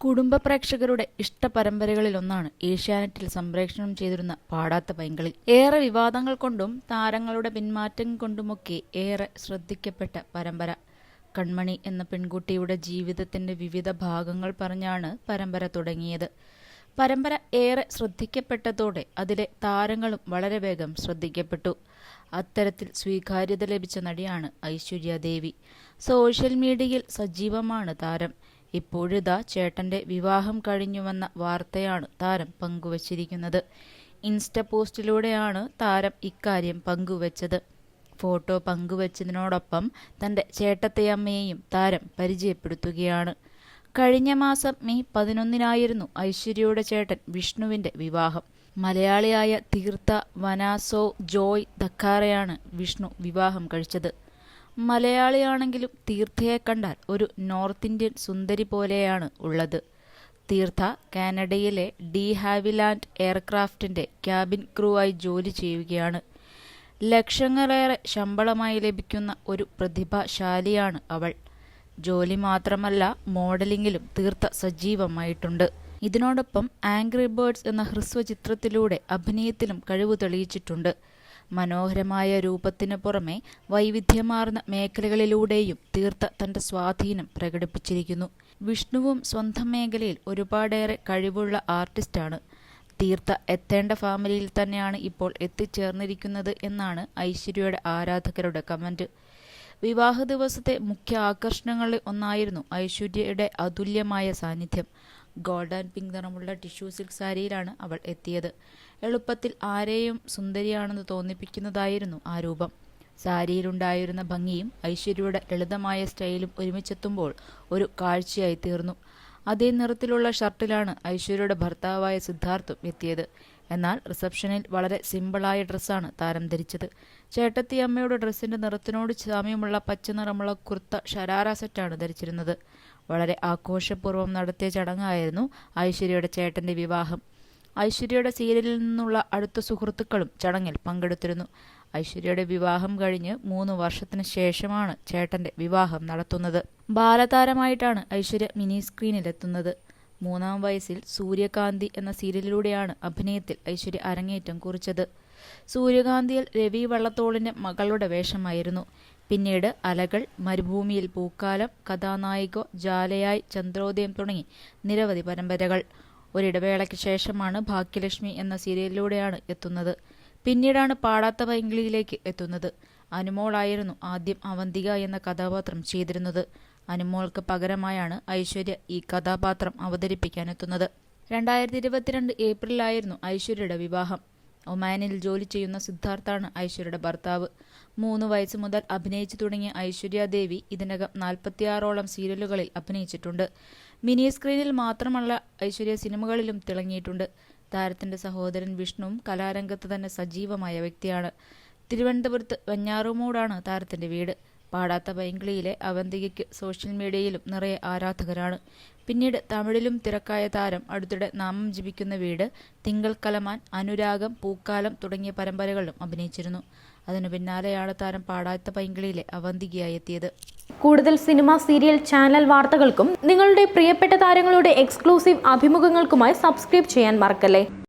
കുടുംബ പ്രേക്ഷകരുടെ ഇഷ്ട പരമ്പരകളിലൊന്നാണ് ഏഷ്യാനെറ്റിൽ സംപ്രേഷണം ചെയ്തിരുന്ന പാടാത്ത പൈങ്കളി. ഏറെ വിവാദങ്ങൾ കൊണ്ടും താരങ്ങളുടെ പിന്മാറ്റം കൊണ്ടുമൊക്കെ ഏറെ ശ്രദ്ധിക്കപ്പെട്ട പരമ്പര. കൺമണി എന്ന പെൺകുട്ടിയുടെ ജീവിതത്തിന്റെ വിവിധ ഭാഗങ്ങൾ പറഞ്ഞാണ് പരമ്പര തുടങ്ങിയത്. പരമ്പര ഏറെ ശ്രദ്ധിക്കപ്പെട്ടതോടെ അതിലെ താരങ്ങളും വളരെ വേഗം ശ്രദ്ധിക്കപ്പെട്ടു. അത്തരത്തിൽ സ്വീകാര്യത ലഭിച്ച നടിയാണ് ഐശ്വര്യ ദേവി. സോഷ്യൽ മീഡിയയിൽ സജീവമാണ് താരം. ഇപ്പോഴിതാ ചേട്ടന്റെ വിവാഹം കഴിഞ്ഞുവെന്ന വാർത്തയാണ് താരം പങ്കുവച്ചിരിക്കുന്നത്. ഇൻസ്റ്റ പോസ്റ്റിലൂടെയാണ് താരം ഇക്കാര്യം പങ്കുവച്ചത്. ഫോട്ടോ പങ്കുവച്ചതിനോടൊപ്പം തന്റെ ചേട്ടത്തെയമ്മയെയും താരം പരിചയപ്പെടുത്തുകയാണ്. കഴിഞ്ഞ മാസം മെയ് പതിനൊന്നിനായിരുന്നു ഐശ്വര്യയുടെ ചേട്ടൻ വിഷ്ണുവിന്റെ വിവാഹം. മലയാളിയായ തീർത്ഥ വനാസോ ജോയ് ദക്കാറയാണ് വിഷ്ണു വിവാഹം കഴിച്ചത്. മലയാളിയാണെങ്കിലും തീർത്ഥയെ കണ്ടാൽ ഒരു നോർത്ത് ഇന്ത്യൻ സുന്ദരി പോലെയാണ് ഉള്ളത്. തീർത്ഥ കാനഡയിലെ ഡി ഹാവിലാൻഡ് എയർക്രാഫ്റ്റിന്റെ ക്യാബിൻ ക്രൂ ആയി ജോലി ചെയ്യുകയാണ്. ലക്ഷങ്ങളേറെ ശമ്പളമായി ലഭിക്കുന്ന ഒരു പ്രതിഭാശാലിയാണ് അവൾ. ജോലി മാത്രമല്ല മോഡലിംഗിലും തീർത്ഥ സജീവമായിട്ടുണ്ട്. ഇതിനോടൊപ്പം ആംഗ്രി ബേർഡ്സ് എന്ന ഹ്രസ്വ ചിത്രത്തിലൂടെ അഭിനയത്തിലും കഴിവ് തെളിയിച്ചിട്ടുണ്ട്. മനോഹരമായ രൂപത്തിന് പുറമെ വൈവിധ്യമാർന്ന മേഖലകളിലൂടെയും തീർത്ഥ തന്റെ സ്വാധീനം പ്രകടിപ്പിച്ചിരിക്കുന്നു. വിഷ്ണുവും സ്വന്തം മേഖലയിൽ ഒരുപാടേറെ കഴിവുള്ള ആർട്ടിസ്റ്റാണ്. തീർത്ഥ എത്തേണ്ട ഫാമിലിയിൽ തന്നെയാണ് ഇപ്പോൾ എത്തിച്ചേർന്നിരിക്കുന്നത് എന്നാണ് ഐശ്വര്യയുടെ ആരാധകരുടെ കമന്റ്. വിവാഹ ദിവസത്തെ മുഖ്യ ആകർഷണങ്ങളിൽ ഒന്നായിരുന്നു ഐശ്വര്യയുടെ അതുല്യമായ സാന്നിധ്യം. ഗോൾഡ് ആൻഡ് പിങ്ക് നിറമുള്ള ടിഷ്യൂ സിൽക്ക് സാരിയിലാണ് അവൾ എത്തിയത്. എളുപ്പത്തിൽ ആരെയും സുന്ദരിയാണെന്ന് തോന്നിപ്പിക്കുന്നതായിരുന്നു ആ രൂപം. സാരിയിലുണ്ടായിരുന്ന ഭംഗിയും ഐശ്വര്യയുടെ ലളിതമായ സ്റ്റൈലും ഒരുമിച്ചെത്തുമ്പോൾ ഒരു കാഴ്ചയായി തീർന്നു. അതേ നിറത്തിലുള്ള ഷർട്ടിലാണ് ഐശ്വര്യയുടെ ഭർത്താവായ സിദ്ധാർത്ഥും എത്തിയത്. എന്നാൽ റിസപ്ഷനിൽ വളരെ സിമ്പിളായ ഡ്രസ്സാണ് താരം ധരിച്ചത്. ചേട്ടത്തി അമ്മയുടെ ഡ്രസ്സിന്റെ നിറത്തിനോട് സാമ്യമുള്ള പച്ച നിറമുള്ള കുർത്ത ഷരാര സെറ്റാണ് ധരിച്ചിരുന്നത്. വളരെ ആഘോഷപൂർവം നടത്തിയ ചടങ്ങായിരുന്നു ഐശ്വര്യയുടെ ചേട്ടന്റെ വിവാഹം. ഐശ്വര്യയുടെ സീരിയലിൽ നിന്നുള്ള അടുത്ത സുഹൃത്തുക്കളും ചടങ്ങിൽ പങ്കെടുത്തിരുന്നു. ഐശ്വര്യയുടെ വിവാഹം കഴിഞ്ഞ് മൂന്ന് വർഷത്തിന് ശേഷമാണ് ചേട്ടന്റെ വിവാഹം നടത്തുന്നത്. ബാലതാരമായിട്ടാണ് ഐശ്വര്യ മിനി സ്ക്രീനിലെത്തുന്നത്. മൂന്നാം വയസ്സിൽ സൂര്യകാന്തി എന്ന സീരിയലിലൂടെയാണ് അഭിനയത്തിൽ ഐശ്വര്യ അരങ്ങേറ്റം കുറിച്ചത്. സൂര്യകാന്തിയിൽ രവി വള്ളത്തോളിന്റെ മകളുടെ വേഷമായിരുന്നു. പിന്നീട് അലകൾ മരുഭൂമിയിൽ പൂക്കാലം കഥാനായികോ ജാലയായി ചന്ദ്രോദയം തുടങ്ങി നിരവധി പരമ്പരകൾ. ഒരിടവേളയ്ക്ക് ശേഷമാണ് ഭാഗ്യലക്ഷ്മി എന്ന സീരിയലിലൂടെയാണ് എത്തുന്നത്. പിന്നീടാണ് പാടാത്ത പൈങ്കിളിയിലേക്ക് എത്തുന്നത്. അനുമോളായിരുന്നു ആദ്യം അവന്തിക എന്ന കഥാപാത്രം ചെയ്തിരുന്നത്. അനുമോൾക്ക് പകരമായാണ് ഐശ്വര്യ ഈ കഥാപാത്രം അവതരിപ്പിക്കാനെത്തുന്നത് രണ്ടായിരത്തി ഇരുപത്തിരണ്ട് ഏപ്രിലായിരുന്നു ഐശ്വര്യയുടെ വിവാഹം. ഒമാനിൽ ജോലി ചെയ്യുന്ന സിദ്ധാർത്ഥാണ് ഐശ്വര്യയുടെ ഭർത്താവ്. മൂന്ന് വയസ്സ് മുതൽ അഭിനയിച്ചു തുടങ്ങിയ ഐശ്വര്യ ദേവി ഇതിനകം നാൽപ്പത്തിയാറോളം സീരിയലുകളിൽ അഭിനയിച്ചിട്ടുണ്ട്. മിനി സ്ക്രീനിൽ മാത്രമല്ല ഐശ്വര്യ സിനിമകളിലും തിളങ്ങിയിട്ടുണ്ട്. താരത്തിന്റെ സഹോദരൻ വിഷ്ണുവും കലാരംഗത്ത് തന്നെ സജീവമായ വ്യക്തിയാണ്. തിരുവനന്തപുരത്ത് വെഞ്ഞാറുമൂടാണ് താരത്തിന്റെ വീട്. പാടാത്ത പൈങ്കിളിയിലെ അവന്തികയ്ക്ക് സോഷ്യൽ മീഡിയയിലും നിറയെ ആരാധകരാണ്. പിന്നീട് തമിഴിലും തിരക്കായ താരം അടുത്തിടെ നാമം ജപിക്കുന്ന വീട് തിങ്കൾ കലമാൻ അനുരാഗം പൂക്കാലം തുടങ്ങിയ പരമ്പരകളിലും അഭിനയിച്ചിരുന്നു. അതിനു പിന്നാലെയാണ് താരം പാടാത്ത പൈങ്കിളിയിലെ അവന്തികയായി എത്തിയത്. കൂടുതൽ സിനിമ സീരിയൽ ചാനൽ വാർത്തകൾക്കും നിങ്ങളുടെ പ്രിയപ്പെട്ട താരങ്ങളുടെ എക്സ്ക്ലൂസീവ് അഭിമുഖങ്ങൾക്കുമായി സബ്സ്ക്രൈബ് ചെയ്യാൻ മറക്കല്ലേ?